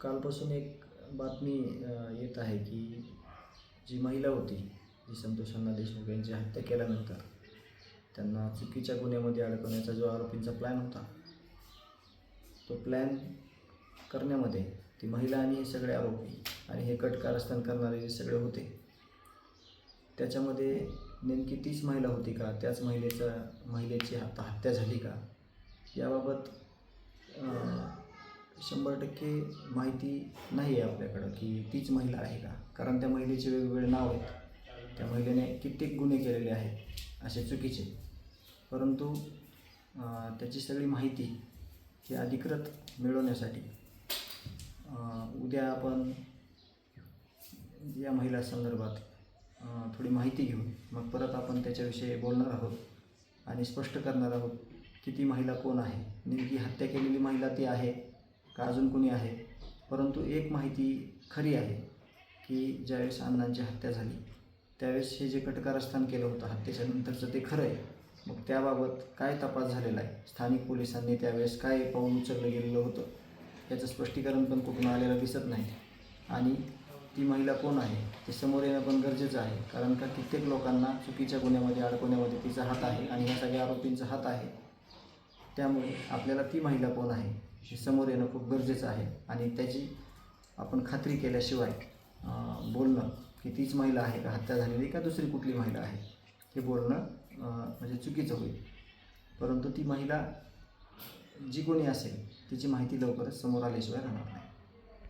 कालपासून एक बातमी येत आहे की जी महिला होती जी संतोष अण्णा देशमुख यांची हत्या केल्यानंतर त्यांना चुकीच्या गुन्ह्यामध्ये अडकवण्याचा जो आरोपींचा प्लॅन होता तो प्लॅन करण्यामध्ये ती महिला आणि हे सगळे आरोपी आणि हे कट कारस्थान करणारे जे सगळे होते त्याच्यामध्ये नेमकी तीच महिला होती का? त्याच महिलेचा महिलेची आता हत्या झाली का? याबाबत शंभर टक्के माहिती नाही आहे आपल्याकडं की तीच महिला आहे का? कारण त्या महिलेचे वेगवेगळे नाव आहेत. त्या महिलेने कित्येक गुन्हे केलेले आहेत असे चुकीचे. परंतु त्याची सगळी माहिती ही अधिकृत मिळवण्यासाठी उद्या आपण या महिला संदर्भात थोडी माहिती घेऊन मग परत आपण त्याच्याविषयी बोलणार आहोत आणि स्पष्ट करणार आहोत की ती महिला कोण आहे? नेमकी हत्या केलेली महिला ती आहे का अजून कोणी आहे? परंतु एक माहिती खरी आहे की ज्यावेळेस अण्णांची हत्या झाली त्यावेळेस हे जे कटकारस्थान केलं होतं हत्येच्या नंतरचं ते खरं आहे. मग त्याबाबत काय तपास झालेला आहे? स्थानिक पोलिसांनी त्यावेळेस काय पाऊल उचललं गेलेलं होतं? याचं स्पष्टीकरण पण कुठून आलेलं दिसत नाही. आणि ती महिला कोण आहे? ते समोर येणं पण गरजेचं आहे कारण का कित्येक लोकांना चुकीच्या गुन्ह्यामध्ये अडकवण्यामध्ये तिचा हात आहे आणि ह्या सगळ्या आरोपींचा हात आहे. त्यामुळे आपल्याला ती महिला कोण आहे? हे समोर येणं खूप गरजेचं आहे. आणि त्याची आपण खात्री केल्याशिवाय बोलणं की तीच महिला आहे का हत्या झालेली का दुसरी कुठली महिला आहे हे बोलणं म्हणजे चुकीचं होईल. परंतु ती महिला जी कोणी असेल तिची माहिती लवकरच समोर आल्याशिवाय राहणार नाही.